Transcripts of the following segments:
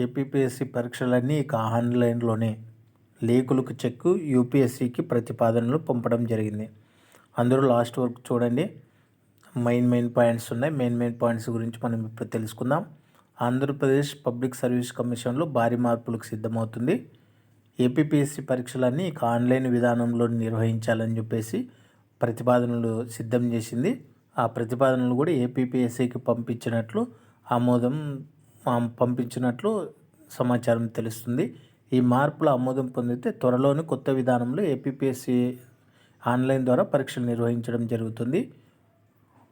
APPSC పరీక్షలన్నీ ఇక ఆన్లైన్లోనే. లీకులకు చెక్కు యూపీఎస్సీకి ప్రతిపాదనలు పంపడం జరిగింది. అందరూ లాస్ట్ వరకు చూడండి. మెయిన్ మెయిన్ పాయింట్స్ ఉన్నాయి. మెయిన్ మెయిన్ పాయింట్స్ గురించి మనం ఇప్పుడు తెలుసుకుందాం. ఆంధ్రప్రదేశ్ పబ్లిక్ సర్వీస్ కమిషన్లో భారీ మార్పులకు సిద్ధమవుతుంది. ఏపీపీఎస్సీ పరీక్షలన్నీ ఇక ఆన్లైన్ విధానంలో నిర్వహించాలని చెప్పేసి ప్రతిపాదనలు సిద్ధం చేసింది. ఆ ప్రతిపాదనలు కూడా ఏపీపీఎస్సీకి పంపించినట్లు ఆమోదం పంపించినట్లు సమాచారం తెలుస్తుంది. ఈ మార్పుల ఆమోదం పొందితే త్వరలోనే కొత్త విధానంలో ఏపీపీఎస్సీ ఆన్లైన్ ద్వారా పరీక్షలు నిర్వహించడం జరుగుతుంది.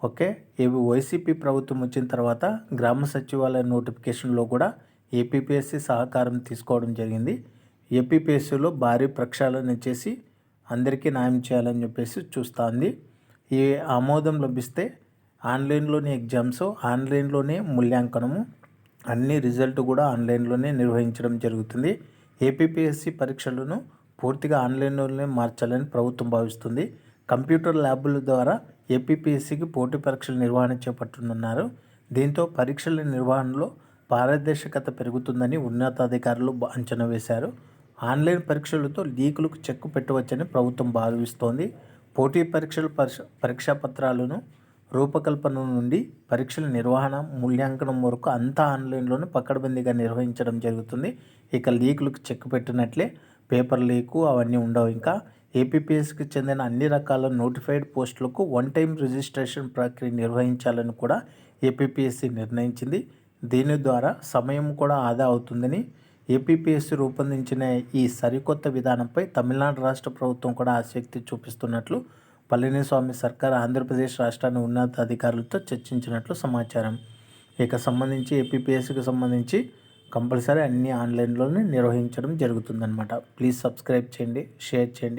ఓకే ఇవి వైసీపీ ప్రభుత్వం వచ్చిన తర్వాత గ్రామ సచివాలయ నోటిఫికేషన్లో కూడా ఏపీపీఎస్సీ సహకారం తీసుకోవడం జరిగింది. ఏపీపీఎస్సీలో భారీ ప్రక్షాళన చేసి అందరికీ న్యాయం చేయాలని చెప్పేసి చూస్తుంది. ఈ ఆమోదం లభిస్తే ఆన్లైన్లోనే ఎగ్జామ్స్ ఆన్లైన్లోనే మూల్యాంకనము అన్ని రిజల్ట్ కూడా ఆన్లైన్లోనే నిర్వహించడం జరుగుతుంది. ఏపీపీఎస్సీ పరీక్షలను పూర్తిగా ఆన్లైన్లోనే మార్చాలని ప్రభుత్వం భావిస్తుంది. కంప్యూటర్ ల్యాబుల ద్వారా ఏపీపీఎస్సీకి పోటీ పరీక్షల నిర్వహణ చేపట్టనున్నారు. దీంతో పరీక్షల నిర్వహణలో పారదర్శకత పెరుగుతుందని ఉన్నతాధికారులు అంచనా వేశారు. ఆన్లైన్ పరీక్షలతో లీకులకు చెక్కు పెట్టవచ్చని ప్రభుత్వం భావిస్తోంది. పోటీ పరీక్షల పరీక్షా పత్రాలను రూపకల్పన నుండి పరీక్షల నిర్వహణ మూల్యాంకనం వరకు అంతా ఆన్లైన్లోనే పక్కడబందీగా నిర్వహించడం జరుగుతుంది. ఇక లీకులకు చెక్ పెట్టినట్లే పేపర్ లీకు అవన్నీ ఉండవు. ఇంకా ఏపీపీఎస్కి చెందిన అన్ని రకాల నోటిఫైడ్ పోస్టులకు వన్ టైం రిజిస్ట్రేషన్ ప్రక్రియ నిర్వహించాలని కూడా ఏపీపీఎస్సీ నిర్ణయించింది. దీని ద్వారా సమయం కూడా ఆదా అవుతుందని ఏపీపీఎస్సీ రూపొందించిన ఈ సరికొత్త విధానంపై తమిళనాడు రాష్ట్ర ప్రభుత్వం కూడా ఆసక్తి చూపిస్తున్నట్లు పళనిస్వామి సర్కార్ ఆంధ్రప్రదేశ్ రాష్ట్రాన్ని ఉన్నతాధికారులతో చర్చించినట్లు సమాచారం. ఇక సంబంధించి ఏపీపీఎస్సికి సంబంధించి కంపల్సరీ అన్నీ ఆన్లైన్లోనే నిర్వహించడం జరుగుతుందన్నమాట. ప్లీజ్ సబ్స్క్రైబ్ చేయండి షేర్ చేయండి.